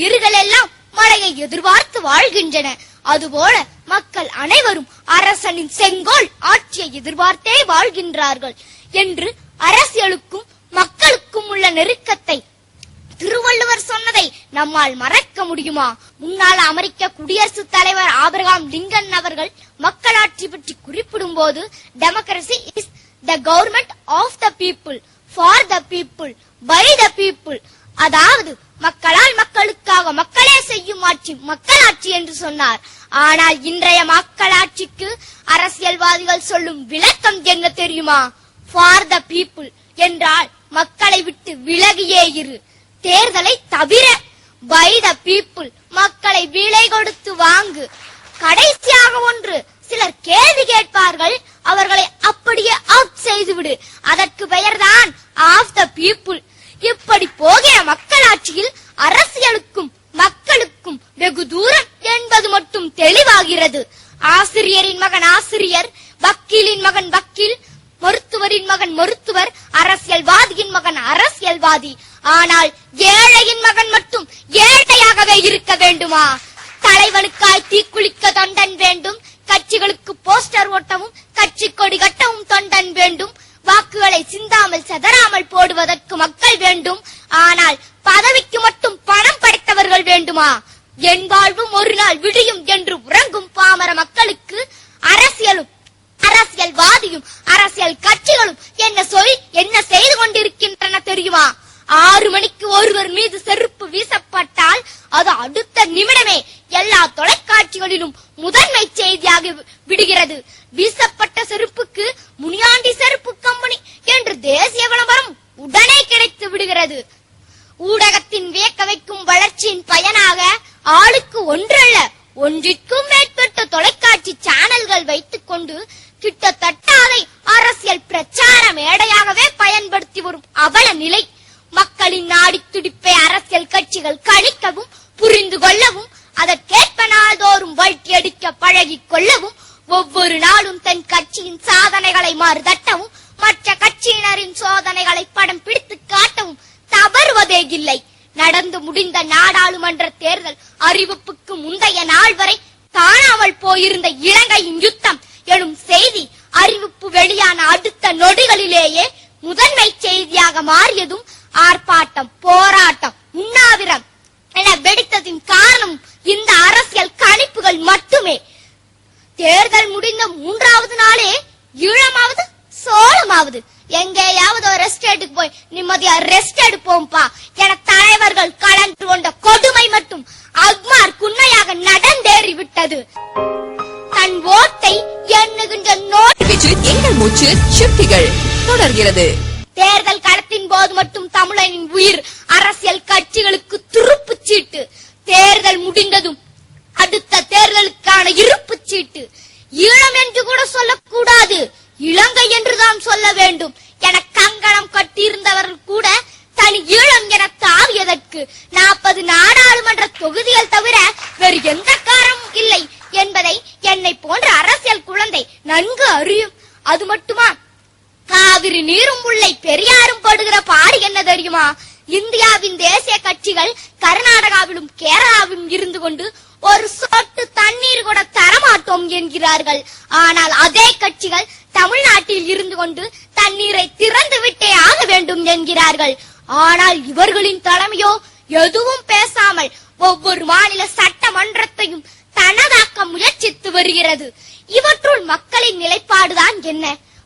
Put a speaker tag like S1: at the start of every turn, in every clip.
S1: உயிர்கள் எல்லாம் மழையை எதிர்பார்த்து வாழ்கின்றன. அதுபோல மக்கள் அனைவரும் அரசனின் செங்கோல் ஆட்சியை எதிர்பார்த்தே வாழ்கின்றார்கள் என்று அரசியலுக்கும் மக்களுக்கும் உள்ள நெருக்கத்தை திருவள்ளுவர் சொன்னதை நம்மால் மறக்க முடியுமா? முன்னாள் அமெரிக்க குடியரசுத் தலைவர் ஆபிரகாம் லிங்கன் அவர்கள் மக்களாட்சி பற்றி குறிப்பிடும் போது democracy is the government of the people for the people by the people அதாவது மக்களால் மக்களுக்காக மக்களே செய்யும் ஆட்சி மக்களாட்சி என்று சொன்னார். ஆனால் இன்றைய மக்களாட்சிக்கு அரசியல்வாதிகள் சொல்லும் விளக்கம் என்ன தெரியுமா? ஃபார் த பீப்புள் என்றால் மக்களை விட்டு விலகியே இரு. தேர்தலை தவிர பை த பீப்புள் மக்களை விலை கொடுத்து வாங்கு. கடைசியாக ஒன்று சிலர் கேள்வி கேட்பார்கள் அவர்களை அப்படியே ஆஃப் செய்துவிடு. அதற்கு பெயர்தான் ஆஃப் த பீப்புள் இப்படி போகிற மக்களாட்சியில் அரசியலுக்கும் மக்களுக்கும் வெகு தூரம் என்பது மட்டும் தெளிவாகிறது. ஆசிரியரின் மகன் ஆசிரியர் வக்கீலின் மகன் வக்கீல் மருத்துவரின் மகன் மருத்துவர் அரசியல்வாதியின் மகன் அரசியல்வாதி. ஆனால் ஏழையின் மகன் மட்டும் ஏழையாகவே இருக்க வேண்டுமா? தலைவனுக்காய் தீக்குளிக்க தொண்டன் வேண்டும் கட்சிகளுக்கு போஸ்டர் ஓட்டவும் கட்சி கொடி கட்டவும் தொண்டன் வேண்டும். வாக்குகளை சிந்தாமல் செதறாமல் போடுவதற்கு மக்கள் வேண்டும் ஆனால் பதவிக்கு மட்டும் பணம் படைத்தவர்கள் வேண்டுமா என் வாழ்வும் விடியும் என்று உறங்கும் பாமர மக்களுக்கு அரசியலும் அரசியல்வாதியும் அரசியல் கட்சிகளும் என்ன சொல் என்ன செய்து கொண்டிருக்கின்றன தெரியுமா? ஆறு மணிக்கு ஒருவர் மீது செருப்பு வீசப்பட்டால் அது அடுத்த நிமிடமே எல்லா தொலைக்காட்சிகளிலும் முதன்மை செய்தியாக விடுகிறது. வீசப்பட்ட செருப்புக்கு முனியாண்டி செருப்பு கம்பெனி என்று தேசிய விளம்பரம் உடனே கிடைத்து விடுகிறது. ஊடகத்தின் வியக்க வைக்கும் வளர்ச்சியின் பயனாக ஆளுக்கு ஒன்றல்ல ஒன்றிற்கும் மேற்பட்ட தொலை வெடித்ததின் காரணம் இந்த அரசியல் கணிப்புகள் மட்டுமே. தேர்தல் முடிந்த மூன்றாவது நாளே ஈழமாவது சோளமாவது எங்கேயாவது ஒரு ரெஸ்ட் எடுக்கு போய் நிம்மதியா ரெஸ்ட் எடுப்போம்பா என தலைவர்கள் கலந்து கொண்ட கொடுமை மட்டும் அக்மார் குன்னையாக நடந்தேறி விட்டது. தன் ஓட்டை எண்ணுகின்ற
S2: எங்கள் மூச்சு சுட்டிகள் தொடர்கிறது.
S1: தேர்தல் களத்தின் போது மட்டும் தமிழனின் உயிர் அரசியல் கட்சிகளுக்கு துருப்புச் சீட்டு. தேர்தல் முடிந்ததும் அடுத்த தேர்தலுக்கான இருப்பு சீட்டு. ஈழம் என்று கூட சொல்லக்கூடாது. இலங்கை என்றுதான் சொல்ல வேண்டும். என கங்கணம் கட்டியிருந்தவர்கள் கூட தனி ஈழம் என தாவியதற்கு நாற்பது நாடாளுமன்ற தொகுதிகள் தவிர வேறு எந்த காரணமும் இல்லை என்பதை என்னை போன்ற அரசியல் குழந்தை நன்கு அறியும் அது மட்டுமா காவிரி நீரும் முல்லை பெரியாரும் படுகிற பாடு என்ன தெரியுமா இந்தியாவின் தேசிய கட்சிகள் கர்நாடகாவிலும் கேரளாவிலும் இருந்து கொண்டு ஒரு சொட்டு தண்ணீர் கூட தரமாட்டோம் என்கிறார்கள். ஆனால் அதே கட்சிகள் தமிழ்நாட்டில் இருந்து கொண்டு தண்ணீரை திறந்து விட்டே ஆக வேண்டும் என்கிறார்கள். ஆனால் இவர்களின் தலைமையோ எதுவும் பேசாமல் ஒவ்வொரு மாநில சட்டமன்றத்தையும் தனதாக்க முயற்சித்து வருகிறது. இவற்றுள் மக்களின் நிலைப்பாடுதான் என்ன?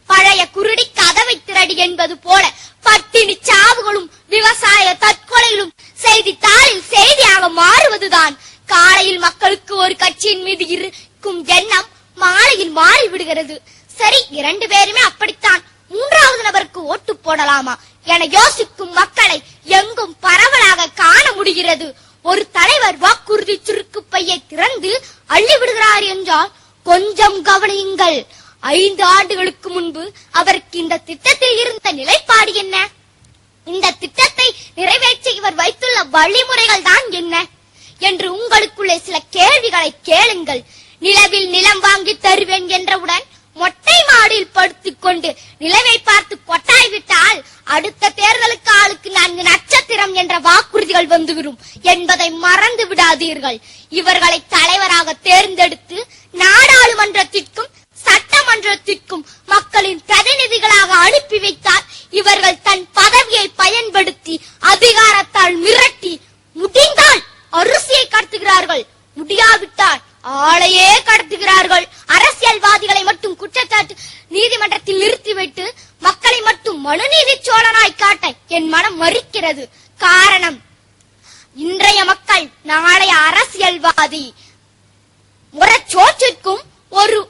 S1: பழைய குருடி கதவை திரடி என்பது போல பட்டினி சாவுகளும் விவசாய தற்கொலைகளும் செய்தித்தாளில் செய்தியாக மாறுவதுதான். காலையில் மக்களுக்கு ஒரு கட்சியின் மீது இருக்கும் எண்ணம் மாலையில் மாறி விடுகிறது. சரி இரண்டு பேருமே அப்படித்தான். மூன்றாவது நபருக்கு ஓட்டு போடலாமா என யோசிக்கும் மக்களை எங்கும் பரவலாக காண முடிகிறது. ஒரு தலைவர் வாக்குறுதி சுருக்கு பையை திறந்து அள்ளி விடுகிறார் என்றால் கொஞ்சம் கவனியுங்கள். ஐந்து ஆண்டுகளுக்கு முன்பு அவருக்கு இந்த திட்டத்தில் இருந்த நிலைப்பாடு என்ன? இந்த திட்டத்தை நிறைவேற்ற இவர் வைத்துள்ள வழிமுறைகள் தான் என்ன? என்று உங்களுக்குள்ளே சில கேள்விகளை கேளுங்கள். நிலவில் நிலம் வாங்கி தருவேன் என்றவுடன் மொட்டை மாடியில் படுத்துக் கொண்டு நிலவை பார்த்து கொட்டாய் விட்டால் அடுத்த தேர்தலுக்கு ஆளுக்கு நான்கு நட்சத்திரம் என்ற வாக்குறுதிகள் வந்துவிடும் என்பதை மறந்து விடாதீர்கள். இவர்களை தலைவராக தேர்ந்தெடுத்து நாடாளுமன்றத்திற்கும் சட்டமன்றத்திற்கும் மக்களின் பிரதிநிதிகளாக அனுப்பி வைத்தால் இவர்கள் தன் பதவியை பயன்படுத்தி அதிகாரத்தால் மிரட்டி கொள்கிறார்கள் முடியாவிட்டால் ஆளையே கடத்துகிறார்கள். அரசியல்வாதிகளை மட்டும் குற்றச்சாட்டு நீதிமன்றத்தில் நிறுத்திவிட்டு மக்களை மட்டும் மனுநீதி சோழனாய் காட்ட என் மனம் மறுக்கிறது. காரணம் இன்றைய மக்கள் நாளைய அரசியல்வாதி. முறச்சோற்றிற்கும் ஒரு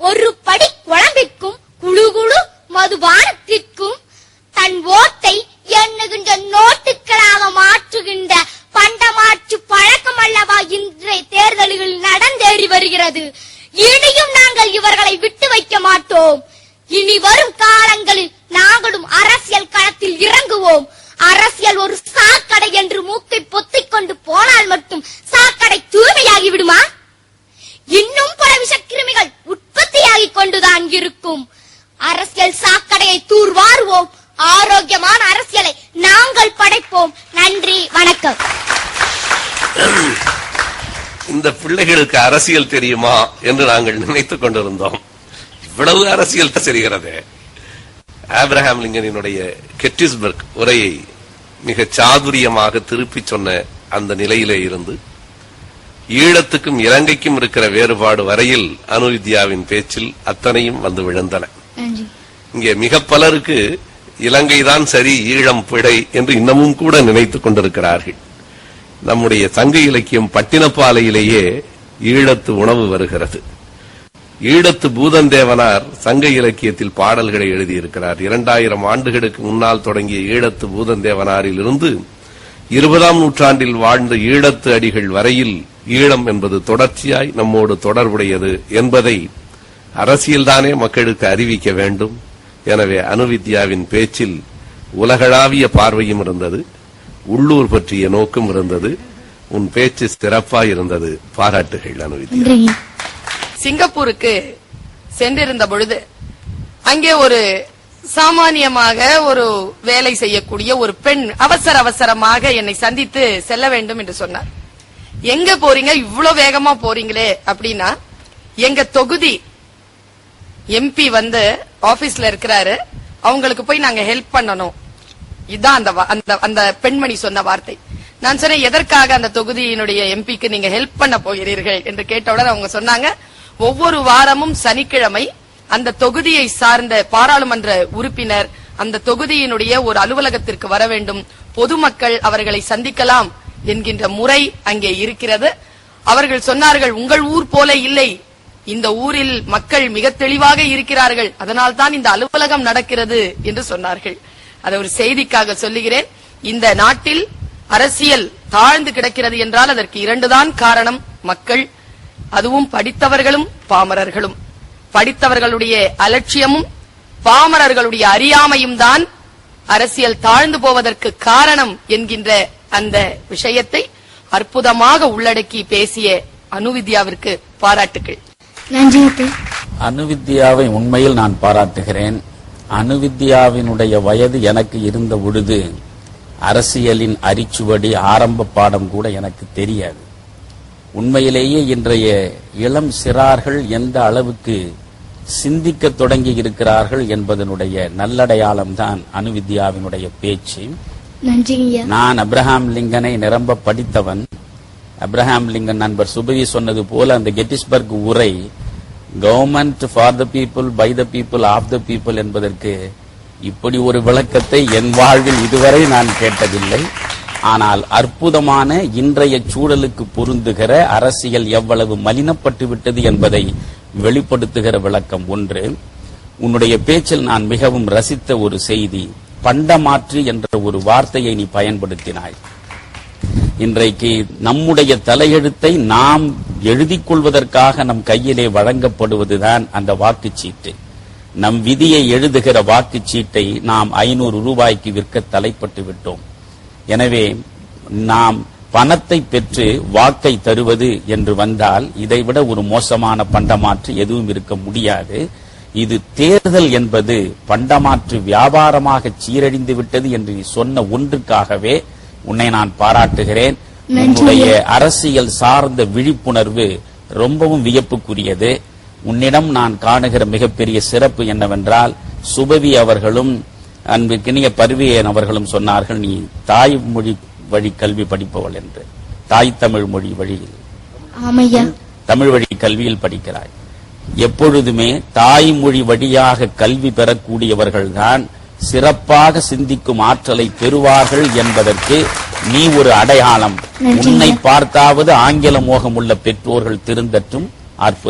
S1: ஒரு படி குழம்பிற்கும் குழு குழு மதுபானத்திற்கும் தன் ஓட்டை எண்ணுகின்ற நோட்டுகளாக மாற்றுகின்ற பண்டமாற்று பழக்கம் அல்லவா இன்றைய தேர்தல்களில் நடந்தேறி வருகிறது? இனியும் நாங்கள் இவர்களை விட்டு வைக்க மாட்டோம். இனி வரும் காலங்களில் நாங்களும் அரசியல் களத்தில் இறங்குவோம். அரசியல் ஒரு சாக்கடை என்று மூக்கை பொத்திக் கொண்டு போனால் மட்டும் சாக்கடை தூய்மையாகி விடுமா? இன்னும் பல விஷக்கிருமிகள் உற்பத்தியாகிக் கொண்டுதான் இருக்கும். அரசியல் சாக்கடையை
S3: இந்த பிள்ளைகளுக்கு அரசியல் தெரியுமா என்று நாங்கள் நினைத்துக் கொண்டிருந்தோம். இவ்வளவு அரசியல் தெரிகிறதே. ஆப்ரஹாம் லிங்கனினுடைய கெட்டிஸ்பர்க் உரையை மிக சாதுரியமாக திருப்பிச் சொன்ன அந்த நிலையிலே இருந்து ஈழத்துக்கும் இலங்கைக்கும் இருக்கிற வேறுபாடு வரையில் அனுவித்யாவின் பேச்சில் அத்தனையும் வந்து விழுந்தன. இங்கே மிக பலருக்கு இலங்கைதான் சரி ஈழம் பிழை என்று இன்னமும் கூட நினைத்துக் கொண்டிருக்கிறார்கள். நம்முடைய சங்க இலக்கியம் பட்டினப்பாலையிலேயே ஈழத்து உணவு வருகிறது. ஈழத்து பூதந்தேவனார் சங்க இலக்கியத்தில் பாடல்களை எழுதியிருக்கிறார். இரண்டாயிரம் ஆண்டுகளுக்கு முன்னால் தொடங்கிய ஈழத்து பூதந்தேவனாரில் இருந்து இருபதாம் நூற்றாண்டில் வாழ்ந்த ஈழத்து அடிகள் வரையில் ஈழம் என்பது தொடர்ச்சியாய் நம்மோடு தொடர்புடையது என்பதை அரசியல்தானே மக்களுக்கு அறிவிக்க வேண்டும். எனவே அணுவித்யாவின் பேச்சில் உலகளாவிய பார்வையும் இருந்தது. உள்ளூர் பற்றிய நோக்கும் இருந்தது. உன் பேச்சு சிறப்பாய் இருந்தது. பாராட்டுகள் அனுவித்யா
S4: சிங்கப்பூருக்கு சென்றிருந்த பொழுது அங்கே ஒரு சாமானியமாக ஒரு வேலை செய்யக்கூடிய ஒரு பெண் அவசர அவசரமாக என்னை சந்தித்து செல்ல வேண்டும் என்று சொன்னார். எங்க போறீங்க? இவ்வளவு வேகமா போறீங்களே அப்படின்னா எங்க தொகுதி எம்பி வந்து ஆபீஸ்ல இருக்கிறாரு. அவங்களுக்கு போய் நாங்க ஹெல்ப் பண்ணணும். இதான் அந்த அந்த அந்த பெண்மணி சொன்ன வார்த்தை. நான் சொன்னேன் எதற்காக அந்த தொகுதியினுடைய எம்பிக்கு நீங்க ஹெல்ப் பண்ண போகிறீர்கள்? என்று கேட்டவுடன் அவங்க சொன்னாங்க ஒவ்வொரு வாரமும் சனிக்கிழமை அந்த தொகுதியை சார்ந்த பாராளுமன்ற உறுப்பினர் அந்த தொகுதியினுடைய ஒரு அலுவலகத்திற்கு வர வேண்டும். பொதுமக்கள் அவர்களை சந்திக்கலாம் என்கின்ற முறை அங்கே இருக்கிறது. அவர்கள் சொன்னார்கள் உங்கள் ஊர் போல இல்லை. இந்த ஊரில் மக்கள் மிக தெளிவாக இருக்கிறார்கள். அதனால் தான் இந்த அலுவலகம் நடக்கிறது என்று சொன்னார்கள். அதை ஒரு செய்திக்காக சொல்லுகிறேன். இந்த நாட்டில் அரசியல் தாழ்ந்து கிடக்கிறது என்றால் அதற்கு இரண்டுதான் காரணம் மக்கள். அதுவும் படித்தவர்களும் பாமரர்களும். படித்தவர்களுடைய அலட்சியமும் பாமரர்களுடைய அறியாமையும் தான் அரசியல் தாழ்ந்து போவதற்கு காரணம் என்கின்ற அந்த விஷயத்தை அற்புதமாக உள்ளடக்கி பேசிய அனுவித்யாவிற்கு பாராட்டுகள்.
S5: அனுவித்யாவை உண்மையில் நான் பாராட்டுகிறேன். அனுவித்யாவினுடைய வயது எனக்கு இருந்த பொழுது அரசியலின் அரிச்சுவடி ஆரம்ப பாடம் கூட எனக்கு தெரியாது. உண்மையிலேயே இன்றைய இளம் சிறார்கள் எந்த அளவுக்கு சிந்திக்க தொடங்கி இருக்கிறார்கள் என்பதனுடைய நல்லடையாளம் தான் அனுவித்யாவினுடைய பேச்சு. நான் அப்ரஹாம் லிங்கனை நிரம்ப படித்தவன். அப்ரஹாம் லிங்கன் நண்பர் சுபதி சொன்னது போல அந்த கெட்டிஸ்பர்க் உரை government for the people by the people of the people என்பதற்கு இப்படி ஒரு விளக்கத்தை என் வாழ்வில் இதுவரை நான் கேட்டதில்லை. ஆனால் அற்புதமான இன்றைய சூழலுக்கு பொருந்துகிற அரசியல் எவ்வளவு மலினப்பட்டு விட்டது என்பதை வெளிப்படுத்துகிற விளக்கம் ஒன்று. உன்னுடைய பேச்சில் நான் மிகவும் ரசித்த ஒரு செய்தி பண்டமாற்று என்ற ஒரு வார்த்தையை நீ பயன்படுத்தினாய். இன்றைக்கு நம்முடைய தலையெழுத்தை நாம் எழுதி கொள்வதற்காக நம் கையிலே வழங்கப்படுவதுதான் அந்த வாக்குச்சீட்டு. நம் விதியை எழுதுகிற வாக்குச்சீட்டை நாம் ஐநூறு ரூபாய்க்கு விற்க தலைப்பட்டு விட்டோம். எனவே நாம் பணத்தை பெற்று வாக்கை தருவது என்று வந்தால் இதைவிட ஒரு மோசமான பண்டமாற்று எதுவும் இருக்க முடியாது. இது தேர்தல் என்பது பண்டமாற்று வியாபாரமாக சீரழிந்து விட்டது என்று சொன்ன ஒன்றுக்காகவே உன்னை நான் பாராட்டுகிறேன். உன்னுடைய அரசியல் சார்ந்த விழிப்புணர்வு ரொம்பவும் வியப்புக்குரியது. உன்னிடம் நான் காணுகிற மிகப்பெரிய சிறப்பு என்னவென்றால் சுபவி அவர்களும் அன்புக்கினிய பருவியன் அவர்களும் சொன்னார்கள் நீ தாய்மொழி வழி கல்வி படிப்பவள் என்று. தாய் தமிழ் மொழி வழியில். தமிழ் வழி கல்வியில் படிக்கிறாய். எப்பொழுதுமே தாய்மொழி வழியாக கல்வி பெறக்கூடியவர்கள்தான் சிறப்பாக சிந்திக்கும் ஆற்றலை பெறுவார்கள் என்பதற்கு நீ ஒரு அடையாளம். உன்னை பார்த்தாவது ஆங்கில மோகம் உள்ள பெற்றோர்கள் திருந்தற்றும் அற்புதம்